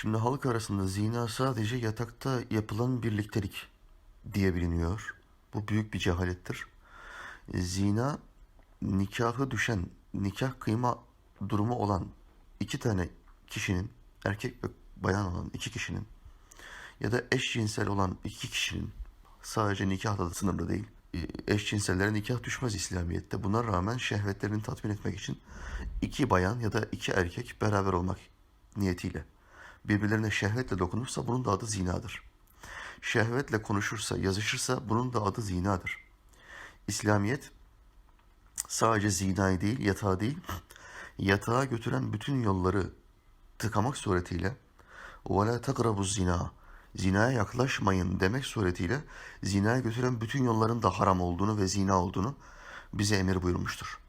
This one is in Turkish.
Şimdi halk arasında zina sadece yatakta yapılan birliktelik diye biliniyor. Bu büyük bir cehalettir. Zina nikahı düşen, nikah kıyma durumu olan iki tane kişinin, erkek ve bayan olan iki kişinin ya da eşcinsel olan iki kişinin sadece nikahla da sınırlı değil. e, Eşcinsellere nikah düşmez İslamiyet'te. Buna rağmen şehvetlerini tatmin etmek için iki bayan ya da iki erkek beraber olmak niyetiyle birbirlerine şehvetle dokunursa bunun da adı zinadır. Şehvetle konuşursa, yazışırsa bunun da adı zinadır. İslamiyet sadece zinayı değil, yatağı değil, yatağa götüren bütün yolları tıkamak suretiyle وَلَا تَقْرَبُوا zina Zinaya yaklaşmayın demek suretiyle zinaya götüren bütün yolların da haram olduğunu ve zina olduğunu bize emir buyurmuştur.